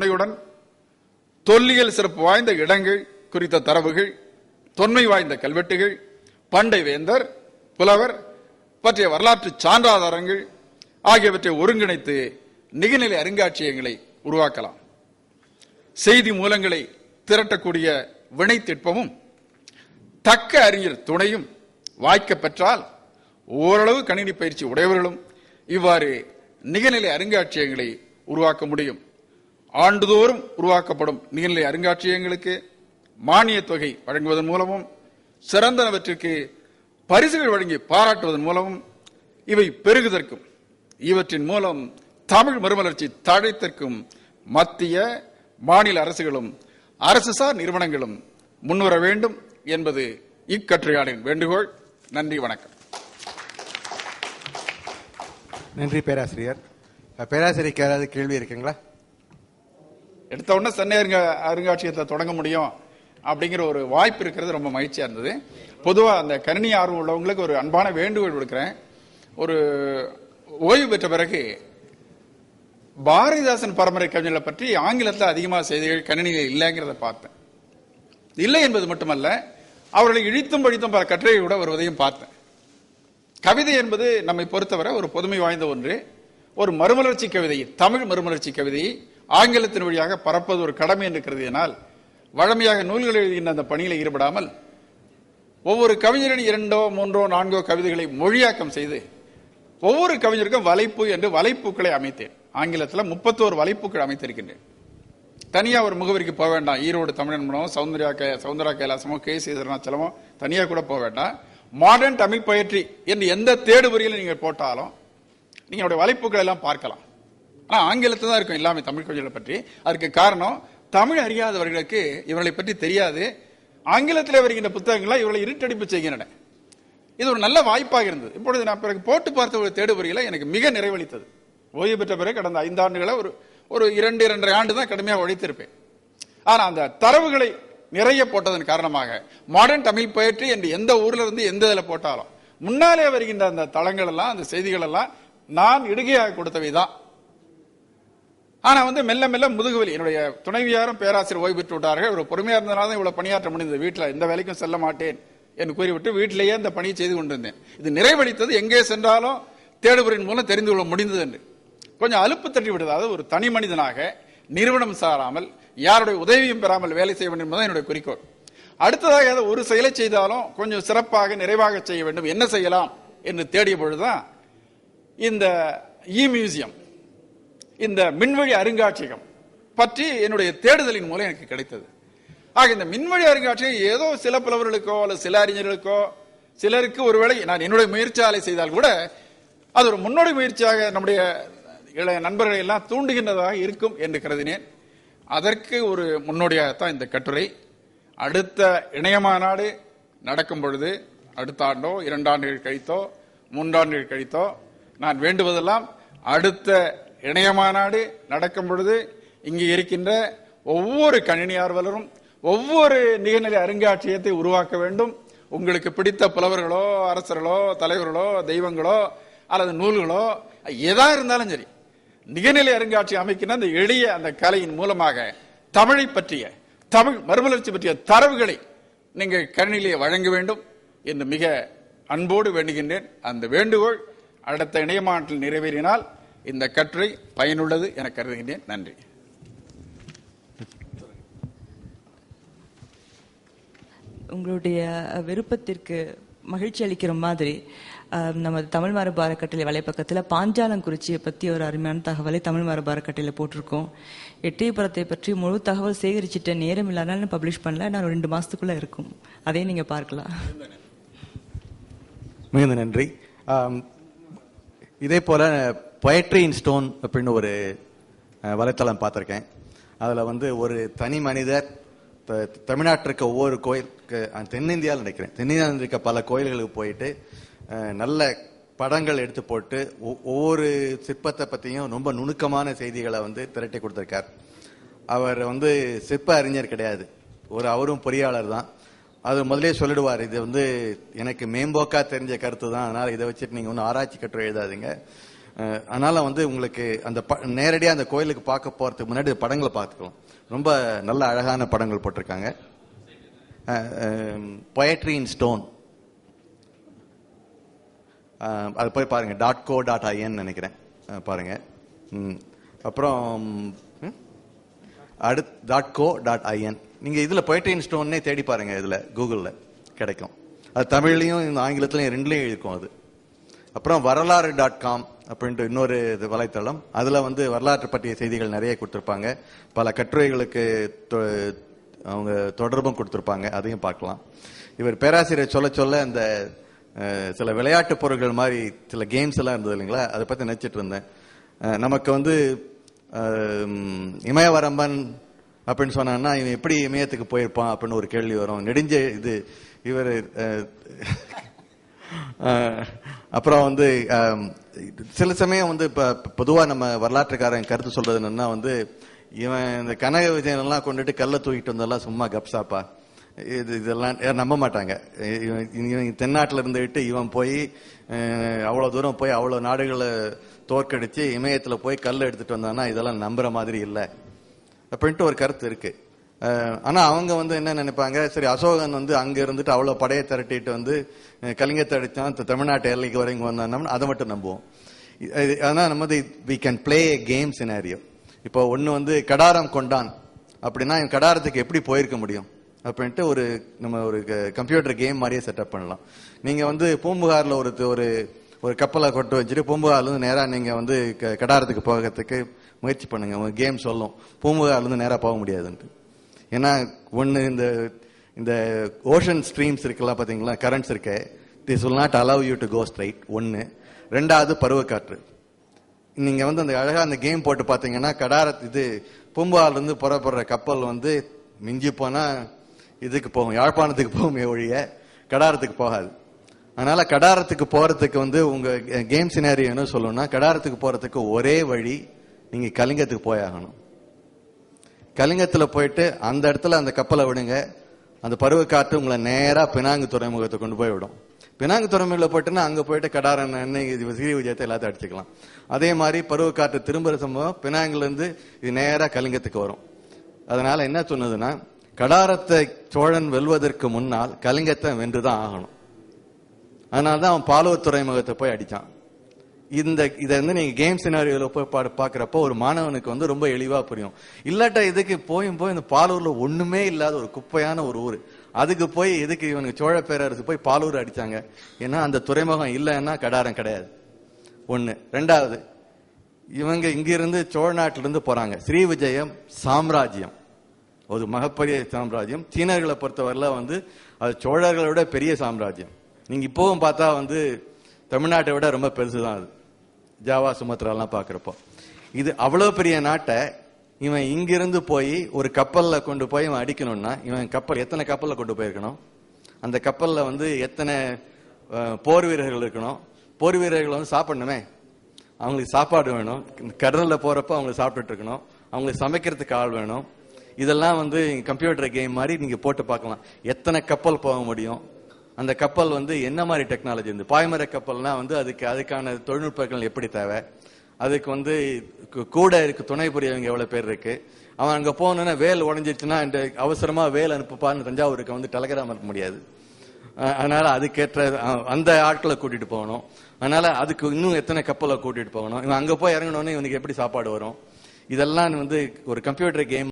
துணையுடன் தொல்லியல் சிறப்பு வாய்ந்த இடங்கள் குறித்த தரவுகள் தொன்மை வாய்ந்த கல்வெட்டுகள் பண்டை வேந்தர் புலவர் பற்றிய வரலாற்று சான்றாதாரங்கள் ஆகியவற்றை ஒருங்கிணைத்து நிகழ்நிலை அருங்காட்சியகங்களை உருவாக்கலாம். செய்தி மூலங்களை திரட்டக்கூடிய வினைத்திட்பமும் தக்க அறிஞர் துணையும் வாய்க்க பெற்றால் ஓரளவு கணினி பயிற்சி உடையவர்களும் இவ்வாறு நிகழ்நிலை அருங்காட்சியகங்களை உருவாக்க முடியும். ஆண்டுதோறும் உருவாக்கப்படும் நிகழ்நிலை அருங்காட்சியகங்களுக்கு மானியத் தொகை வழங்குவதன் மூலமும் சிறந்தனவற்றிற்கு பரிசுகள் வழங்கி பாராட்டுவதன் மூலமும் இவை பெருகுதற்கும் இவற்றின் மூலம் தமிழ் மறுமலர்ச்சி தழைத்திற்கும் மத்திய மாநில அரசுகளும் அரசுசார் நிறுவனங்களும் முன்வர வேண்டும் என்பது இக்கட்டுரையாளின் வேண்டுகோள். நன்றி வணக்கம். நன்றி பேராசிரியர். பேராசிரியருக்கு யாராவது கேள்வி இருக்குங்களா? எடுத்த உடனே சென்னை அருங்கா அருங்காட்சியகத்தை தொடங்க முடியும் அப்படிங்கிற ஒரு வாய்ப்பு இருக்கிறது ரொம்ப மகிழ்ச்சியாக இருந்தது. பொதுவாக அந்த கணினி ஆர்வம் உள்ளவங்களுக்கு ஒரு அன்பான வேண்டுகோள் விடுக்கிறேன். ஒரு ஓய்வு பெற்ற பிறகு பாரதிதாசன் பரம்பரை கவிஞர்களை பற்றி ஆங்கிலத்தில் அதிகமாக செய்திகள் கணினியில் இல்லைங்கிறத பார்த்தேன். இல்லை என்பது மட்டுமல்ல அவர்களை இழித்தும் பழித்தும் பல கட்டுரைகள் கூட வருவதையும் பார்த்தேன். கவிதை என்பது நம்மை பொறுத்தவரை ஒரு பொதுமை வாய்ந்த ஒன்று. ஒரு மறுமலர்ச்சி கவிதை தமிழ் மறுமலர்ச்சி கவிதையை ஆங்கிலத்தின் வழியாக பரப்பது ஒரு கடமை என்று கருதியனால் வழமையாக நூல்கள் எழுதுகின்ற அந்த பணியில் ஈடுபடாமல் ஒவ்வொரு கவிஞரின் இரண்டோ மூன்றோ நான்கோ கவிதைகளை மொழியாக்கம் செய்து ஒவ்வொரு கவிஞருக்கும் வலைப்பு என்று வலைப்பூக்களை அமைத்தேன். ஆங்கிலத்தில் முப்பத்தோரு வலைப்பூக்கள் அமைத்திருக்கின்றேன். தனியாக ஒரு முகவரிக்கு போக வேண்டாம். ஈரோடு தமிழன் தமிழன்பனோ சௌந்தர்யா கே சௌந்தரா கைலாசமோ கே. சீதரநாச்சலமோ தனியாக கூட போக வேண்டாம். மாடர்ன் தமிழ் பயிற்சி என்று எந்த தேடுபொறியில் நீங்கள் போட்டாலும் நீங்கள் வலைப்புகளை எல்லாம் பார்க்கலாம். ஆனால் ஆங்கிலத்தில் தான் இருக்கும் எல்லாமே தமிழ் கவிஞர்களை பற்றி. அதுக்கு காரணம் தமிழ் அறியாதவர்களுக்கு இவர்களை பற்றி தெரியாது. ஆங்கிலத்தில் வருகின்ற புத்தகங்களாக இவர்களை இருட்டடிப்பு செய்கின்றன. இது ஒரு நல்ல வாய்ப்பாக இருந்தது. இப்பொழுது நான் பிறகு போட்டு பார்த்த ஒரு தேடுபொறியில் எனக்கு மிக நிறைவளித்தது. ஓய்வு பெற்ற பிறகு கடந்த ஐந்தாண்டுகளை ஒரு ஒரு இரண்டு இரண்டரை ஆண்டு தான் கடுமையாக உழைத்திருப்பேன். ஆனால் அந்த தரவுகளை நிறைய போட்டதன் காரணமாக மாடர்ன் தமிழ் பயிற்சி என்று எந்த ஊரில் இருந்து எந்த இதில் போட்டாலும் முன்னாலே வருகின்ற அந்த தளங்கள் எல்லாம் அந்த செய்திகள் எல்லாம் நான் இடுகையாக கொடுத்தவை தான். ஆனா வந்து மெல்ல மெல்ல முதுகுவலி என்னுடைய துணைவியாரும் பேராசிரியர் ஓய்வு பெற்று விட்டார்கள். ஒரு பொறுமையா இருந்தனால தான் இவ்வளவு பணியாற்ற முடிந்தது. வீட்டில் இந்த வேலைக்கும் செல்ல மாட்டேன் என்று கூறிவிட்டு வீட்டிலேயே இந்த பணியை செய்து கொண்டிருந்தேன். இது நிறைவளித்தது எங்கே சென்றாலும் தேடுபொறியின் மூலம் தெரிந்து கொள்ள முடிந்தது என்று. கொஞ்சம் அலுப்பு தட்டி விடுதாவது ஒரு தனி மனிதனாக நிறுவனம் சாராமல் யாருடைய உதவியும் பெறாமல் வேலை செய்ய வேண்டும் என்பது என்னுடைய குறிக்கோள். அடுத்ததாக ஏதாவது ஒரு செயலை செய்தாலும் கொஞ்சம் சிறப்பாக நிறைவாக செய்ய வேண்டும். என்ன செய்யலாம் என்று தேடிய பொழுதுதான் இந்த இ மியூசியம் இந்த மின்வழி அருங்காட்சியகம் பற்றி என்னுடைய தேடுதலின் மூலம் எனக்கு கிடைத்தது. ஆக இந்த மின்வழி அருங்காட்சியகம் ஏதோ சில புலவர்களுக்கோ அல்லது சில அறிஞர்களுக்கோ சிலருக்கு ஒருவேளை நான் என்னுடைய முயற்சியாலை செய்தால் கூட அது ஒரு முன்னோடி முயற்சியாக நம்முடைய இளைய நண்பர்களை எல்லாம் தூண்டுகின்றதாக இருக்கும் என்று கருதினேன். அதற்கு ஒரு முன்னோடியாகத்தான் இந்த கட்டுரை. அடுத்த இணைய மாநாடு நடக்கும் பொழுது அடுத்த ஆண்டோ இரண்டாண்டுகள் கழித்தோ மூன்றாண்டுகள் கழித்தோ நான் வேண்டுவதெல்லாம் அடுத்த இணைய மாநாடு நடக்கும் பொழுது இங்கு இருக்கின்ற ஒவ்வொரு கணினி ஆர்வலரும் ஒவ்வொரு நிகழ்நிலை அருங்காட்சியகத்தை உருவாக்க வேண்டும். உங்களுக்கு பிடித்த புலவர்களோ அரசர்களோ தலைவர்களோ தெய்வங்களோ அல்லது நூல்களோ எதா இருந்தாலும் சரி நிகழ்நிலை அருங்காட்சியகம் அமைக்கின்ற அந்த எளிய அந்த கலையின் மூலமாக தமிழை பற்றிய தமிழ் மறுமலர்ச்சி பற்றிய தரவுகளை நீங்கள் கணினியிலே வழங்க வேண்டும் என்று மிக அன்போடு வேண்டுகின்றேன். அந்த வேண்டுகோள் அடுத்த இணையமாட்டில் நிறைவேறினால் இந்த கட்டுரை பயனுள்ளது என கருதுகின்றேன். நன்றி. உங்களுடைய விருப்பத்திற்கு மகிழ்ச்சி அளிக்கிற மாதிரி நமது தமிழ் மரபு அறக்கட்டளை வலைப்பக்கத்தில் பாஞ்சாலங்குறிச்சியை பற்றி ஒரு அருமையான தகவலை தமிழ் மரபு அறக்கட்டளையில் போட்டிருக்கோம். எட்டயபுரத்தை பற்றி முழு தகவல் சேகரிச்சுட்ட நேரம் இல்லாதனால பப்ளிஷ் பண்ணல. நான் ரெண்டு மாசத்துக்குள்ள இருக்கும். அதையும் நீங்க பார்க்கலாம். மிகுந்த நன்றி. இதே போல பொயட்ரி இன் ஸ்டோன் அப்படின்னு ஒரு வலைத்தளம் பார்த்துருக்கேன். அதில் வந்து ஒரு தனி மனிதர் த- தமிழ்நாட்டில் இருக்க ஒவ்வொரு கோயில் தென்னிந்தியாவில் நினைக்கிறேன். தென்னிந்தியாவில் இருக்க பல கோயில்களுக்கு போயிட்டு நல்ல படங்கள் எடுத்து போட்டு ஒ- ஒவ்வொரு சிற்பத்தை பற்றியும் ரொம்ப நுணுக்கமான செய்திகளை வந்து திரட்டி கொடுத்துருக்கார். அவர் வந்து சிற்ப அறிஞர் கிடையாது. ஒரு அவரும் பொறியாளர் தான். அது முதலே சொல்லிடுவார் இது வந்து எனக்கு மேம்போக்கா தெரிஞ்ச கருத்து தான் அதனால் இதை வச்சுட்டு நீங்கள் ஒன்றும் ஆராய்ச்சி கட்டுரை எழுதாதீங்க. அதனால வந்து உங்களுக்கு அந்த ப- நேரடியா அந்த கோயிலுக்கு பார்க்க போறதுக்கு முன்னாடி படங்களை பார்த்துக்கலாம் ரொம்ப நல்ல அழகான படங்கள் போட்டிருக்காங்க. பொயட்ரி இன் ஸ்டோன் அது போய் பாருங்க. டாட் கோ டாட் ஐஎன் நினைக்கிறேன். பாருங்கள் பாருங்க. அப்புறம் ம், அடுத் டாட் கோ டாட் ஐஎன் நீங்க இதுல பொயட்ரி இன் ஸ்டோன்னே தேடி பாருங்க இதுல கூகுளில் கிடைக்கும். அது தமிழ்லையும் இந்த ஆங்கிலத்திலையும் ரெண்டுலையும் இருக்கும் அது. அப்புறம் வரலாறு டாட் காம் அப்படின்ட்டு இன்னொரு இது வலைத்தளம். அதுல வந்து வரலாற்று பற்றிய செய்திகள் நிறைய கொடுத்துருப்பாங்க. பல கட்டுரைகளுக்கு தொ- அவங்க தொடர்பும் கொடுத்துருப்பாங்க. அதையும் பார்க்கலாம். இவர் பேராசிரியர் சொல்ல சொல்ல அந்த சில விளையாட்டு பொருட்கள் மாதிரி சில கேம்ஸ் எல்லாம் இருந்தது இல்லைங்களா? அதை பத்தி நினைச்சிட்டு இருந்தேன். நமக்கு வந்து இமயவரம்பன் அப்படின்னு சொன்னான்னா இவன் எப்படி இமயத்துக்கு போயிருப்பான் அப்படின்னு ஒரு கேள்வி வரும். நெடுஞ்ச இது இவர் அப்புறம் வந்து சில சமயம் வந்து இப்ப பொதுவா நம்ம வரலாற்றுக்காரன் கருத்து சொல்றது என்னன்னா வந்து இவன் இந்த கனக விஜயன் எல்லாம் கொண்டுட்டு கல்ல தூக்கிட்டு வந்தெல்லாம் சும்மா கப்சாப்பா இது இதெல்லாம் நம்ப மாட்டாங்க. இவன் இவன் தென்னாட்டுல இருந்துகிட்டு இவன் போய் அவ்வளோ தூரம் போய் அவ்வளோ நாடுகளை தோற்கடித்து இமயத்தில் போய் கல் எடுத்துகிட்டு வந்தான்னா இதெல்லாம் நம்புற மாதிரி இல்லை. அப்படின்ட்டு ஒரு கருத்து இருக்குது ஆனால் அவங்க வந்து என்ன நினைப்பாங்க? சரி அசோகன் வந்து அங்கே இருந்துட்டு அவ்வளோ படையை திரட்டிட்டு வந்து கலிங்கத்தை அடித்தான் தமிழ்நாட்டு எல்லைக்கு வரைக்கும் வந்தோம்னா அதை மட்டும் நம்புவோம். அதனால் நம்ம வந்து we can play game scenario இப்போ ஒன்று வந்து கடாரம் கொண்டான். அப்படின்னா என் கடாரத்துக்கு எப்படி போயிருக்க முடியும்? அப்படின்ட்டு ஒரு நம்ம ஒரு கம்ப்யூட்டர் கேம் மாதிரியே செட்டப் பண்ணலாம். நீங்கள் வந்து பூம்புகாரில் ஒரு ஒரு ஒரு கப்பலை கொட்டு வச்சுட்டு பூம்புகார்லேருந்து நேராக நீங்கள் வந்து க- கடாரத்துக்கு போகிறதுக்கு முயற்சி பண்ணுங்க. உங்கள் கேம் சொல்லும். பூம்புகார்லேருந்து நேராக போக முடியாதுன்ட்டு. ஏன்னா ஒன்று இந்த இந்த ஓஷன் ஸ்ட்ரீம்ஸ் இருக்குல்ல பார்த்தீங்களா கரண்ட்ஸ் இருக்கு. This will not allow you to go straight ஒன்று ரெண்டாவது பருவக்காற்று. நீங்கள் வந்து அந்த அழகாக அந்த கேம் போட்டு பார்த்தீங்கன்னா கடாரத் இது பூம்பாலிருந்து புறப்படுற கப்பல் வந்து மிஞ்சி போனால் இதுக்கு போகும். யாழ்ப்பாணத்துக்கு போகுமே ஒழிய கடாரத்துக்கு போகாது. அதனால் கடாரத்துக்கு போகிறதுக்கு வந்து உங்கள் கேம் சினாரியோ என்ன சொல்லணும்னா கடாரத்துக்கு போகிறதுக்கு ஒரே வழி நீங்கள் கலிங்கத்துக்கு போயாகணும். கலிங்கத்தில் போயிட்டு அந்த இடத்துல அந்த கப்பலை விடுங்க. அந்த பருவக்காற்று உங்களை நேராக பினாங்கு துறைமுகத்தை கொண்டு போய் விடும். பினாங்கு துறைமுகத்தில் போயிட்டுன்னா அங்கே போயிட்டு கடாரன் சிறி விஜயத்தை எல்லாத்தையும் அடிச்சுக்கலாம். அதே மாதிரி பருவக்காற்று திரும்புற சம்பவம் பினாங்கிலேருந்து இது நேராக கலிங்கத்துக்கு வரும். அதனால என்ன சொன்னதுன்னா கடாரத்தை சோழன் வெல்வதற்கு முன்னால் கலிங்கத்தை வென்றுதான் ஆகணும். அதனாலதான் அவன் பாலூர் துறைமுகத்தை போய் அடிச்சான். இந்த இதை வந்து நீங்க கேம் சினாரியோல போய் பா- பாக்குறப்போ ஒரு மாணவனுக்கு வந்து ரொம்ப எளிவா புரியும். இல்லாட்டா இதுக்கு போயும் போய் இந்த பாலூர்ல ஒண்ணுமே இல்லாத ஒரு குப்பையான ஒரு ஊர். அதுக்கு போய் எதுக்கு இவனுக்கு சோழ பேரரசு போய் பாலூர் அடிச்சாங்க? ஏன்னா அந்த துறைமுகம் இல்லைன்னா கடாரம் கிடையாது. ஒண்ணு. ரெண்டாவது இவங்க இங்கிருந்து சோழ நாட்டிலிருந்து போகிறாங்க போறாங்க. ஸ்ரீ விஜயம் சாம்ராஜ்யம். ஒரு மகப்பெரிய சாம்ராஜ்யம். சீனர்களை பொறுத்தவரையில வந்து அது சோழர்களை விட பெரிய சாம்ராஜ்யம். நீங்க இப்பவும் பார்த்தா வந்து தமிழ்நாட்டை விட ரொம்ப பெருசு தான் அது. ஜாவா சுமத்ராலாம் பார்க்குறப்போ. இது அவ்வளோ பெரிய நாட்டை இவன் இங்கிருந்து போய் ஒரு கப்பலில் கொண்டு போய் இவன் அடிக்கணும்னா இவன் கப்பல் எத்தனை கப்பலில் கொண்டு போயிருக்கணும்? அந்த கப்பலில் வந்து எத்தனை போர் வீரர்கள் இருக்கணும்? போர் வீரர்கள் வந்து சாப்பிடணுமே. அவங்களுக்கு சாப்பாடு வேணும். கடலில் போகிறப்ப அவங்களுக்கு சாப்பிட்டுட்டு இருக்கணும். அவங்களுக்கு சமைக்கிறதுக்கு ஆள் வேணும். இதெல்லாம் வந்து கம்ப்யூட்டர் கேம் மாதிரி நீங்கள் போட்டு பார்க்கலாம். எத்தனை கப்பல் போக முடியும்? அந்த கப்பல் வந்து என்ன மாதிரி டெக்னாலஜி இருந்து பாய்மர கப்பல்னா வந்து அதுக்கு அதுக்கான தொழில்நுட்பங்கள் எப்படி தேவை? அதுக்கு வந்து கூட இருக்கு துணை புரியவங்க எவ்வளவு பேர் இருக்கு? அவன் அங்க போனா வேல் உடஞ்சிருச்சுன்னா இந்த அவசரமா வேல் அனுப்புப்பான்னு தஞ்சாவூருக்கு வந்து டெலகிராம் அனுப்ப முடியாது. அதனால அதுக்கேற்ற அந்த ஆட்களை கூட்டிட்டு போகணும். அதனால அதுக்கு இன்னும் எத்தனை கப்பலை கூட்டிட்டு போகணும்? இவன் அங்க போய் இறங்கணும்னு இவனுக்கு எப்படி சாப்பாடு வரும்? இதெல்லாம் வந்து ஒரு கம்ப்யூட்டர் கேம்